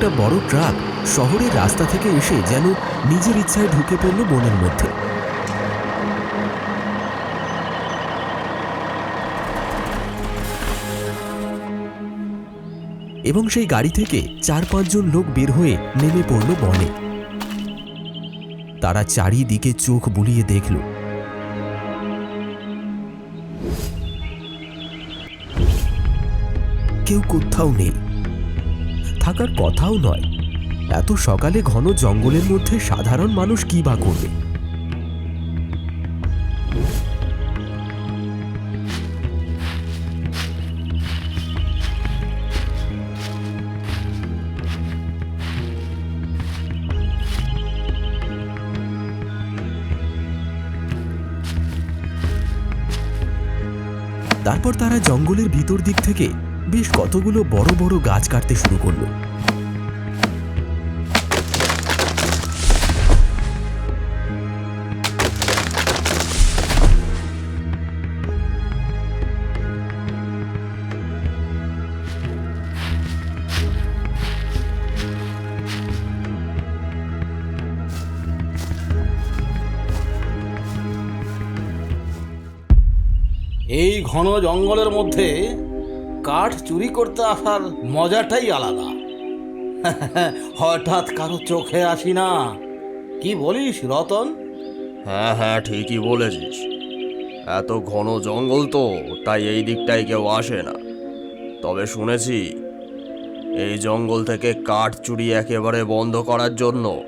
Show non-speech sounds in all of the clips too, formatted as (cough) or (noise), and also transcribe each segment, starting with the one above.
একটা বড় ট্রাক শহরের রাস্তা থেকে এসে যেন নিজের ইচ্ছায় ঢুকে পড়ল বনের মধ্যে। এবং সেই গাড়ি থেকে চার পাঁচজন লোক বের হয়ে নেমে পড়ল বনে। তারা চারিদিকে চোখ বুলিয়ে দেখল। কেউ কোথাও নেই। থাকার কথাও নয়। এত সকালে ঘন জঙ্গলের মধ্যে সাধারণ মানুষ কি বা করবে? তারপর তারা জঙ্গলের ভিতর দিক থেকে বেশ কতগুলো বড় বড় গাছ কাটতে শুরু করল। এই ঘন জঙ্গলের মধ্যে কাঠ চুরি করতে আসার মজাটাই আলাদা। হঠাৎ কারও চোখে আসি না। কি বলিস, রতন? হ্যাঁ হ্যাঁ ঠিকই বলেছিস। এত ঘন জঙ্গল তো, তাই এই দিকটায় কেউ আসে না। তবে শুনেছি, এই জঙ্গল থেকে কাঠ চুরি একেবারে বন্ধ করার জন্য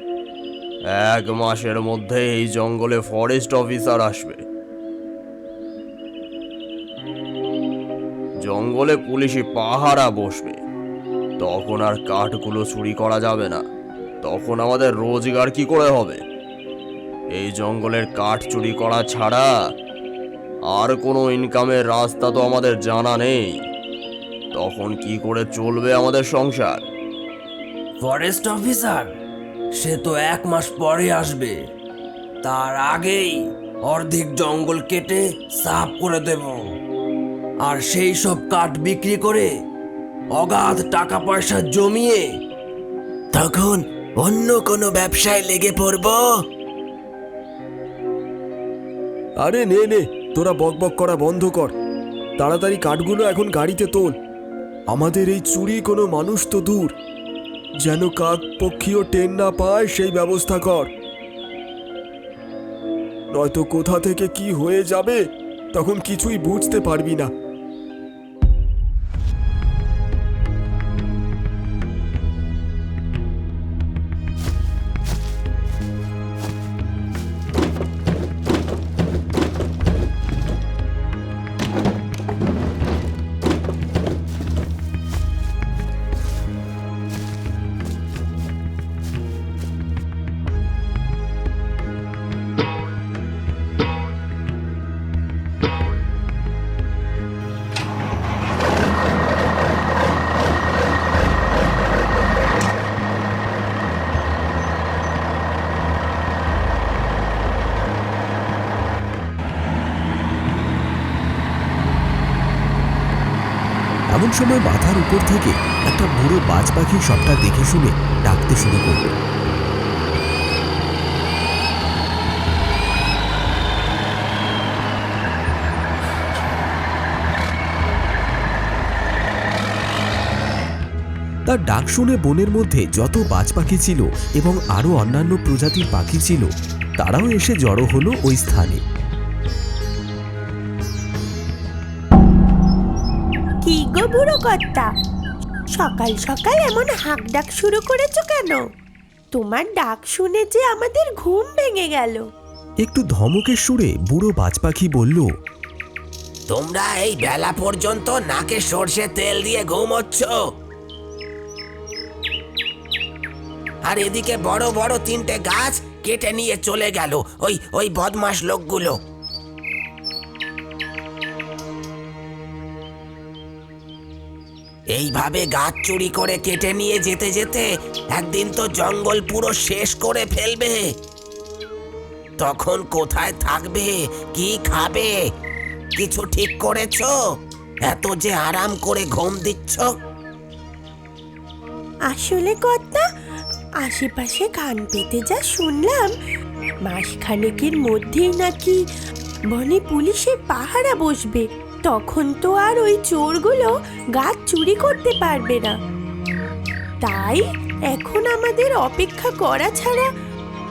এক মাসের মধ্যে এই জঙ্গলে ফরেস্ট অফিসার আসবে। জঙ্গলে পুলিশি পাহারা বসবে। তখন আর কাঠগুলো চুরি করা যাবে না। তখন আমাদের রোজগার কি করে হবে? এই জঙ্গলের কাঠ চুরি করা ছাড়া আর কোনো ইনকামের রাস্তা তো আমাদের জানা নেই। তখন কি করে চলবে আমাদের সংসার? ফরেস্ট অফিসার সে তো এক মাস পরে আসবে। তার আগেই অর্ধেক জঙ্গল কেটে সাফ করে দেব। আর সেই সব কাঠ বিক্রি করে অগাধ টাকা পয়সা জমিয়ে তখন অন্য কোনো ব্যবসায় লেগে পড়ব? আরে নে নে, তোরা বকবক করা বন্ধ কর। তাড়াতাড়ি কাঠগুলো এখন গাড়িতে তোল। আমাদের এই চুরি কোনো মানুষ তো দূর। যেন কাক পক্ষীও টেন না পায় সেই ব্যবস্থা কর। নয়তো কোথা থেকে কি হয়ে যাবে, তখন কিছুই বুঝতে পারবি না। সময় মাথার উপর থেকে একটা বুড়ো বাজ পাখি সবটা দেখে শুনে ডাকতে শুরু করল। তার ডাক শুনে বনের মধ্যে যত বাজ পাখি ছিল এবং আরও অন্যান্য প্রজাতির পাখি ছিল, তারাও এসে জড়ো হলো ওই স্থানে। বুড়ো কর্তা। সকাল সকাল এমন হাঁক ডাক শুরু করেছ কেন? তোমার ডাক শুনে যে আমাদের ঘুম ভেঙে গেল। একটু ধমকের সুরে বুড়ো বাজ পাখি বলল তোমরা এই বেলা পর্যন্ত নাকে সর্ষে তেল দিয়ে ঘুমোচ্ছ। আর এদিকে বড় বড় তিনটে গাছ কেটে নিয়ে চলে গেল ওই ওই বদমাস লোকগুলো। এইভাবে গাছ চুরি করে কেটে নিয়ে যেতে যেতে একদিন তো জঙ্গল পুরো শেষ করে ফেলবে। তখন কোথায় থাকবে? কি খাবে? কিছু ঠিক করেছ? এত যে আরাম করে ঘুম দিচ্ছ। আসলে কর্তা আশেপাশে কান পেতে যা শুনলাম, মাসখানেকের মধ্যেই নাকি বনে পুলিশের পাহারা বসবে। তখন তো আর ওই চোরগুলো গাছ চুরি করতে পারবে না। তাই এখন আমাদের অপেক্ষা করা ছাড়া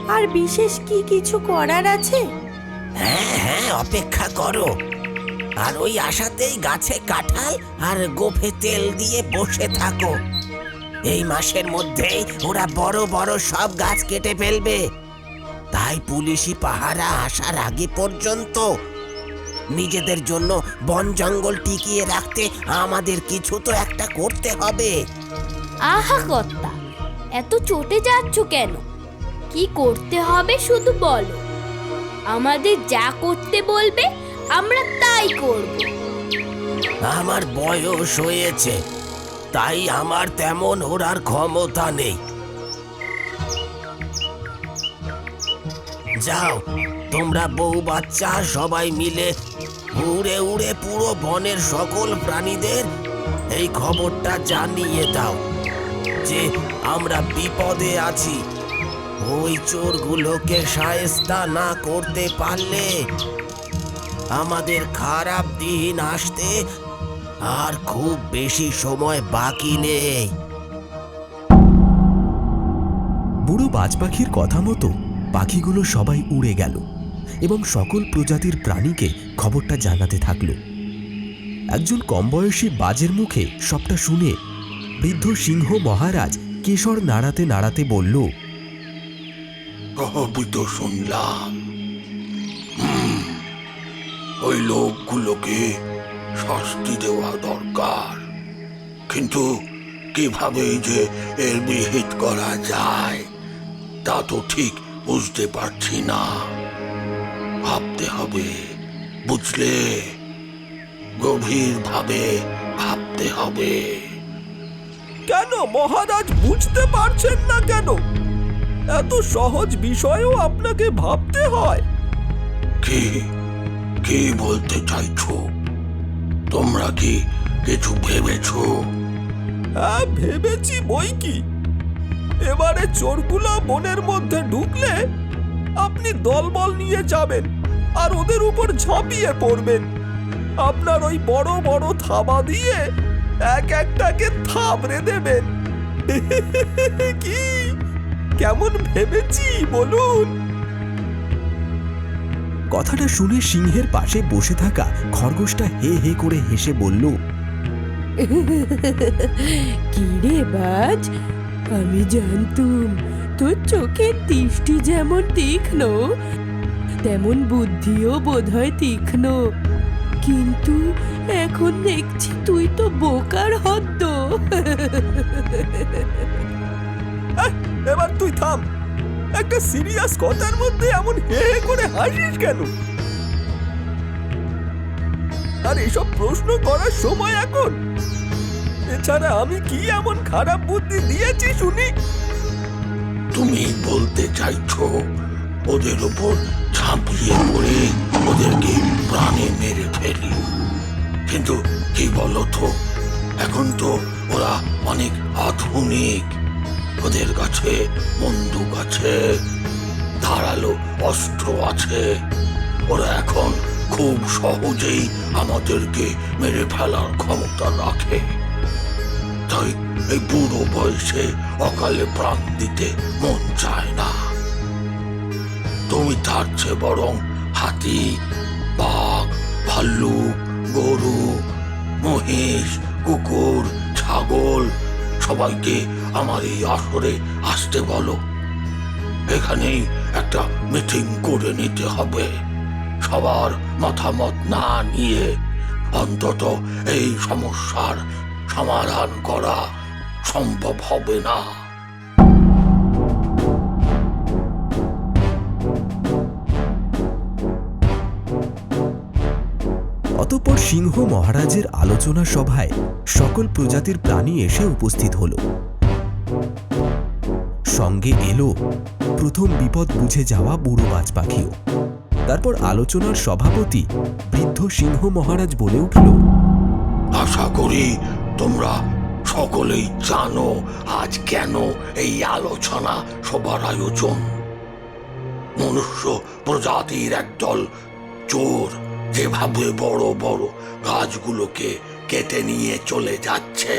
আর বিশেষ কি কিছু করার আছে? হ্যাঁ হ্যাঁ অপেক্ষা করো। আর ওই আশাতেই গাছে কাঁঠাল আর গোফে তেল দিয়ে বসে থাকো। এই মাসের মধ্যেই ওরা বড় বড় সব গাছ কেটে ফেলবে। তাই পুলিশি পাহারা আসার আগে পর্যন্ত নিজেদের জন্য বন জঙ্গল টিকিয়ে রাখতে আমাদের কিছু তো একটা করতে হবে। আহা কর্তা এত চটে যাচ্ছ কেন? কি করতে হবে শুধু বলো। আমাদের যা করতে বলবে আমরা তাই করব। আমার বয়স হয়েছে তাই আমার তেমন ওড়ার ক্ষমতা নেই। যাও তোমরা বউ বাচ্চা সবাই মিলে উড়ে উড়ে পুরো বনের সকল প্রাণীদের এই খবরটা জানিয়ে দাও যে আমরা বিপদে আছি। ওই চোরগুলোকে সায়স্তা না করতে পারলে আমাদের খারাপ দিন আসতে আর খুব বেশি সময় বাকি নেই। বুড়ো বাজ পাখির কথা মতো পাখিগুলো সবাই উড়ে গেল। এবং সকল প্রজাতির প্রাণীকে খবরটা জানাতে থাকল। একজন কম বয়সী বাজের মুখে সবটা শুনে বৃদ্ধ সিংহ মহারাজ কেশর নাড়াতে নাড়াতে বলল তো শুনলাম। ওই লোকগুলোকে শাস্তি দেওয়া দরকার। কিন্তু কীভাবে যে এর বিহিত করা যায়, তা তো ঠিক বুঝতে পারছি না। ভাবতে হবে বুঝলে? গভীরভাবে ভাবতে হবে। কেন মহারাজ বুঝতে পারছেন না কেন? এত সহজ বিষয়েও আপনাকে ভাবতে হয়। কি কি বলতে চাইছো? তোমরা কি কিছু ভেবেছো? হ্যাঁ ভেবেছি বই কি। এবারে চোরগুলো বনের মধ্যে ঢুকলে আপনি দলবল নিয়ে যাবেন আর ওদের উপর ঝাঁপিয়ে পড়বেন। আপনার ওই বড় বড় থাবা দিয়ে এক একটাকে থাবড়ে দেবেন। (laughs) কি? কেমন ভেবেছি বলুন। কথাটা শুনে সিংহের পাশে বসে থাকা খরগোশটা হে হে করে হেসে বলল কি রে বাজ আমি জানতুম তোর চোখের দৃষ্টি যেমন তীক্ষ্ণ, তেমন বুদ্ধিও বোধহয় তীক্ষ্ণ। কিন্তু এখন দেখছি তুই তো বোকার হদ্দ। এবার তুই থাম। একটা সিরিয়াস কথার মধ্যে এমন হে হে করে হাসিস কেন? আর এসব প্রশ্ন করার সময় এখন? এছাড়া আমি কি এমন খারাপ বুদ্ধি দিয়েছি শুনি? তুমি বলতে চাইছো, ওদের উপর ঝাঁপিয়ে পড়ে ওদেরকে প্রাণে মেরে ফেলি। কিন্তু কি বলতো এখন তো ওরা অনেক আধুনিক। ওদের কাছে বন্দুক আছে, ধারালো অস্ত্র আছে। ওরা এখন খুব সহজেই আমাদেরকে মেরে ফেলার ক্ষমতা রাখে। তাই এই বুড়ো বয়সে অকালে প্রাণ দিতে মন চায় না। তুমি তার চেয়ে বরং হাতি, বাঘ, ভাল্লুক, গরু, মহিষ, কুকুর, ছাগল সবাইকে আমার এই আসরে আসতে বলো। এখানেই একটা মিটিং করে নিতে হবে। সবার মতামত না নিয়ে অন্তত এই সমস্যার সমাধান করা। সম্ভব হবে না। অতঃপর সিংহ মহারাজের আলোচনা সভায় সকল প্রজাতির প্রাণী এসে উপস্থিত হল। সঙ্গে এলো প্রথম বিপদ বুঝে যাওয়া বুড়ো বাজ পাখিও তারপর আলোচনার সভাপতি বৃদ্ধ সিংহ মহারাজ বলে উঠল আশা করি তোমরা সকলেই জানো আজ কেন এই আলোচনা সবার আয়োজন। মনুষ্য প্রজাতির একদল চোর, যেভাবে বড় বড় গাছগুলোকে কেটে নিয়ে চলে যাচ্ছে।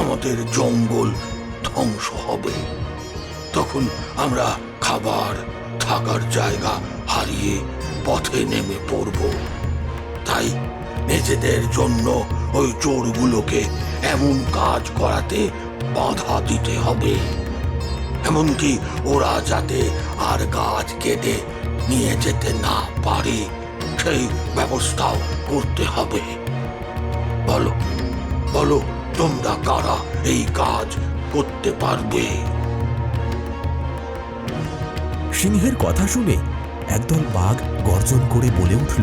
আমাদের জঙ্গল ধ্বংস হবে। তখন আমরা খাবার, থাকার জায়গা হারিয়ে পথে নেমে পড়ব। তাই নিজেদের জন্য ওই চোরগুলোকে এমন কাজ করাতে বাধা দিতে হবে। এমনকি ওরা যাতে আর গাছ কেটে নিয়ে যেতে না পারে, সেই ব্যবস্থাও করতে হবে। বলো বলো তোমরা কারা এই কাজ করতে পারবে? সিংহের কথা শুনে একদল বাঘ গর্জন করে বলে উঠল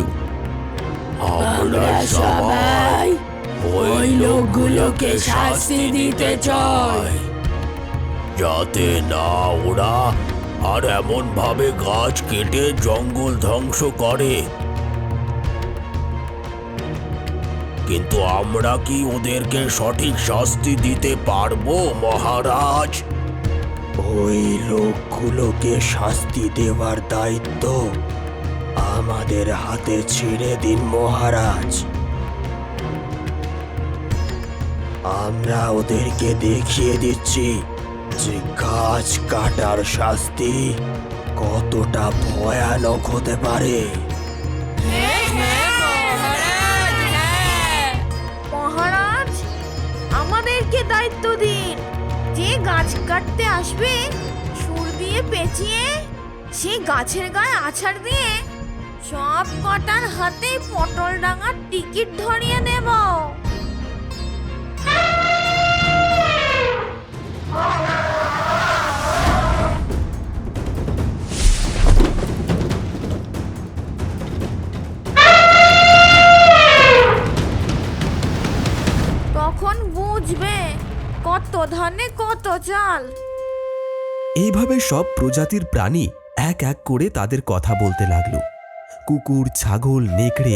আমরা সবাই ওই লোকগুলোকে শাস্তি দিতে চাই। যাতে না ওরা আর এমন ভাবে গাছ কেটে জঙ্গল ধ্বংস করে। কিন্তু আমরা কি ওদেরকে সঠিক শাস্তি দিতে পারব, মহারাজ? ওই লোকগুলোকে শাস্তি দেওয়ার দায়িত্ব আমাদের হাতে ছেড়ে দিন, মহারাজ। আমরা ওদেরকে দেখিয়ে দিচ্ছি যে গাছ কাটার শাস্তি কতটা ভয়ানক হতে পারে। আমাদেরকে দায়িত্ব দিন। যে গাছ কাটতে আসবে, সুর দিয়ে পেঁচিয়ে সে গাছের গায়ে আছাড় দিয়ে সব কটার হাতে পটল ডাঙার টিকিট ধরিয়ে দেব। চাল এইভাবে সব প্রজাতির প্রাণী এক এক করে তাদের কথা বলতে লাগল। কুকুর ছাগল নেকড়ে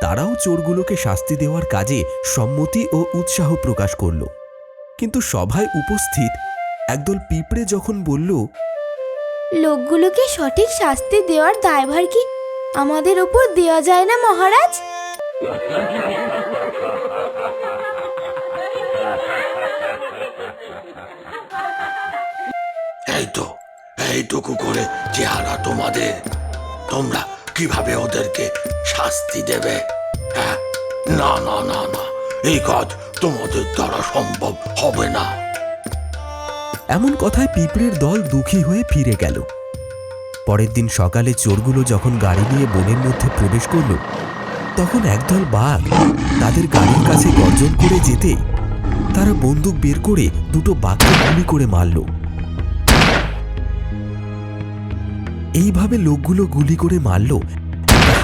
তারাও চোরগুলোকে শাস্তি দেওয়ার কাজে সম্মতি ও উৎসাহ প্রকাশ করল। কিন্তু সভায় উপস্থিত একদল পিঁপড়ে যখন বলল লোকগুলোকে সঠিক শাস্তি দেওয়ার দায়ভার কি আমাদের ওপর দেওয়া যায় না মহারাজ? এই তো এইটুকু করে চেহারা তোমাদের। তোমরা কীভাবে ওদেরকে শাস্তি দেবে? হ্যাঁ? না না না না, এই কাজ তোমাদের দ্বারা সম্ভব হবে না। এমন কথায় পিঁপড়ের দল দুঃখী হয়ে ফিরে গেল। পরের দিন সকালে চোরগুলো যখন গাড়ি নিয়ে বনের মধ্যে প্রবেশ করল, তখন একদল বাঘ তাদের গাড়ির কাছে গর্জন করে যেতে তারা বন্দুক বের করে দুটো বাঘকে গুলি করে মারল। এইভাবে লোকগুলো গুলি করে মারল।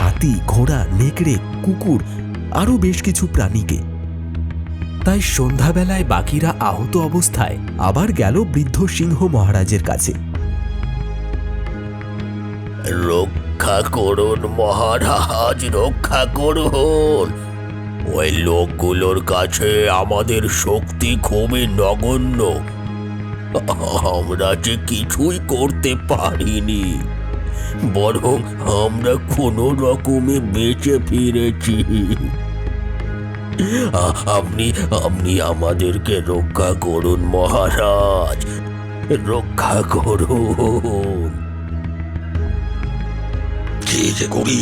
হাতি, ঘোড়া, নেকড়ে, কুকুর, আরও বেশ কিছু প্রাণীকে। তাই সন্ধ্যাবেলায় বাকিরা আহত অবস্থায় আবার গেল বৃদ্ধ সিংহ মহারাজের কাছে। রক্ষা করুন মহারাজ, রক্ষা করুন। ওই লোকগুলোর কাছে আমাদের শক্তি খুবই নগণ্য। আমরা যে কিছুই করতে পারিনি। বরং আমরা কোনো রকমে বেঁচে ফিরেছি। আপনি আপনি আমাদেরকে রক্ষা করুন মহারাজ। রক্ষা করুন। কি যে করি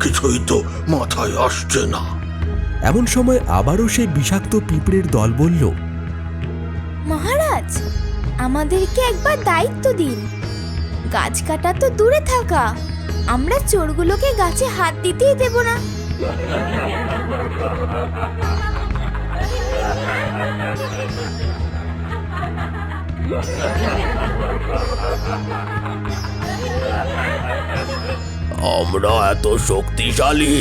কিছুই তো মাথায় আসছে না। এমন সময় আবারও সেই বিষাক্ত পিঁপড়ের দল বলল মহারাজ আমাদেরকে একবার দায়িত্ব দিন। গাছ কাটা তো দূরে থাকা। আমরা চোরগুলোকে গাছে হাত দিতেই দেব না। আমরা এত শক্তিশালী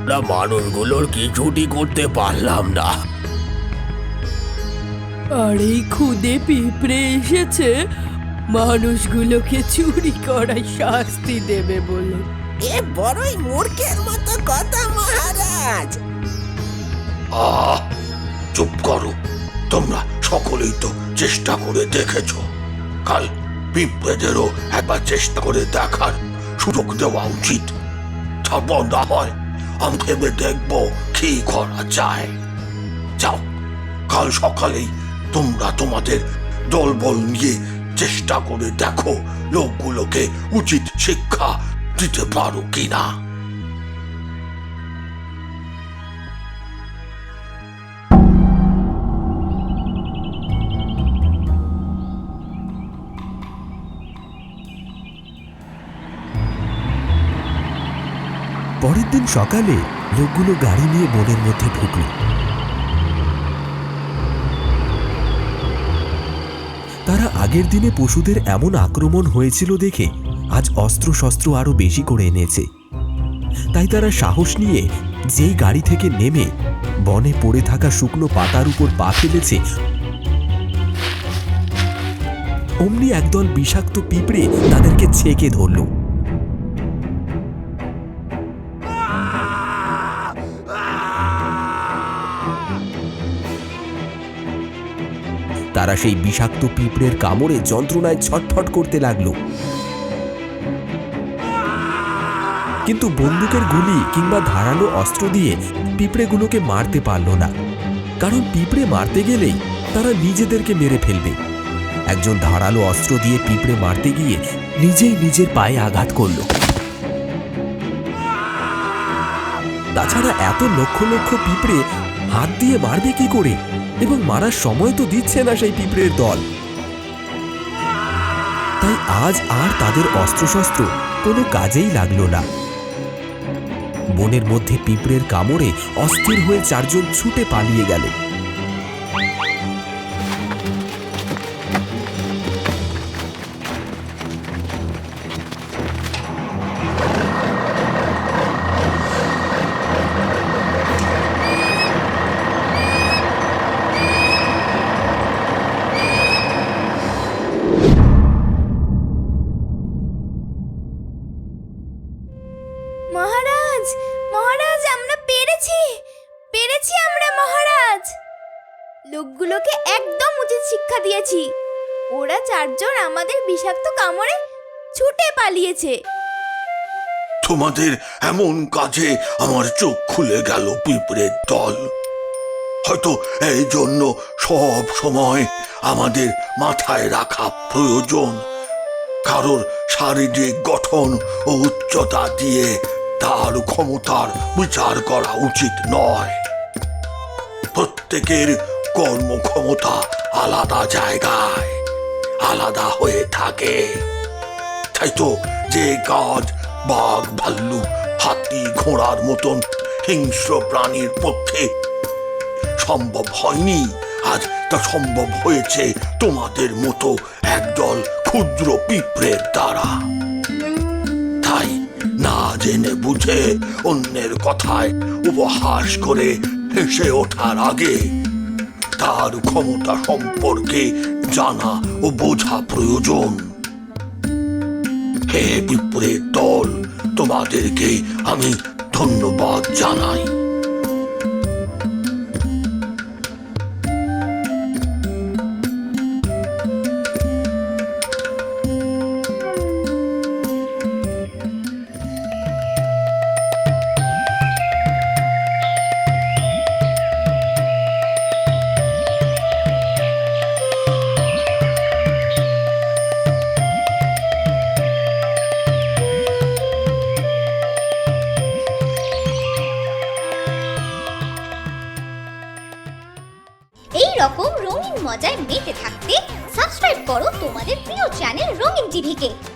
আমরা মানুষগুলোর কিছুটি করতে পারলাম না। আর এই খুদে পিঁপড়ে এসেছে মানুষগুলোকে চুরি করার শাস্তি দেবে বলে। এ বড়ই মূর্খের মতো কথা মহারাজ। আহ চুপ করো। তোমরা সকলেই তো চেষ্টা করে দেখেছ। কাল পিঁপড়েদেরও একবার চেষ্টা করে দেখার সুযোগ দেওয়া উচিত। তারপর না হয় আমি ভেবে দেখব কি করা যায়। যাও কাল সকালেই তোমরা তোমাদের দলবল নিয়ে চেষ্টা করে দেখো লোকগুলোকে উচিত শিক্ষা দিতে পারো কিনা। পরের দিন সকালে লোকগুলো গাড়ি নিয়ে বনের মধ্যে ঢুকল। তারা আগের দিনে পশুদের এমন আক্রমণ হয়েছিল দেখে আজ অস্ত্রশস্ত্র আরও আরও বেশি করে এনেছে। তাই তারা সাহস নিয়ে যেই গাড়ি থেকে নেমে বনে পড়ে থাকা শুকনো পাতার উপর পা ফেলেছে। অমনি একদল বিষাক্ত পিঁপড়ে তাদেরকে ছেঁকে ধরল। তারা সেই বিষাক্ত পিঁপড়ের কামড়ে যন্ত্রণায় ছটফট করতে লাগল। কিন্তু বন্দুকের গুলি কিংবা ধারালো অস্ত্র দিয়ে পিঁপড়েগুলোকে মারতে পারল না। কারণ পিঁপড়ে মারতে গেলেই তারা নিজেদেরকে মেরে ফেলবে। একজন ধারালো অস্ত্র দিয়ে পিঁপড়ে মারতে গিয়ে নিজেই নিজের পায়ে আঘাত করল। তাছাড়া এত লক্ষ লক্ষ পিঁপড়ে হাত দিয়ে মারবে কি করে? এবং মারার সময় তো দিচ্ছে না সেই পিঁপড়ের দল। তাই আজ আর তাদের অস্ত্রশস্ত্র কোনো কাজেই লাগল না। বনের মধ্যে পিঁপড়ের কামড়ে অস্থির হয়ে চারজন ছুটে পালিয়ে গেল। পালিয়েছে তোমাদের এমন কাজে আমার চোখ খুলে গেল পিঁপড়ের দল। হয়তো এই জন্য সব সময় আমাদের মাথায় রাখা প্রয়োজন। কারোর শারীরিক গঠন ও উচ্চতা দিয়ে তার ক্ষমতার বিচার করা উচিত নয়। প্রত্যেকের কর্মক্ষমতা আলাদা জায়গায়, আলাদা হয়ে থাকে। তাই তো যে কাজ বাঘ, ভাল্লুক, হাতি, ঘোড়ার মতন হিংস্র প্রাণীর পক্ষে সম্ভব হয়নি, আজ তা সম্ভব হয়েছে তোমাদের মতো একদল ক্ষুদ্র পিঁপড়ের দ্বারা। তাই না জেনে বুঝে অন্যের কথায় উপহাস করে হেসে ওঠার আগে তার ক্ষমতা সম্পর্কে জানা ও বোঝা প্রয়োজন। হে দল তোমাদেরকে আমি ধন্যবাদ জানাই। মেতে থাকতে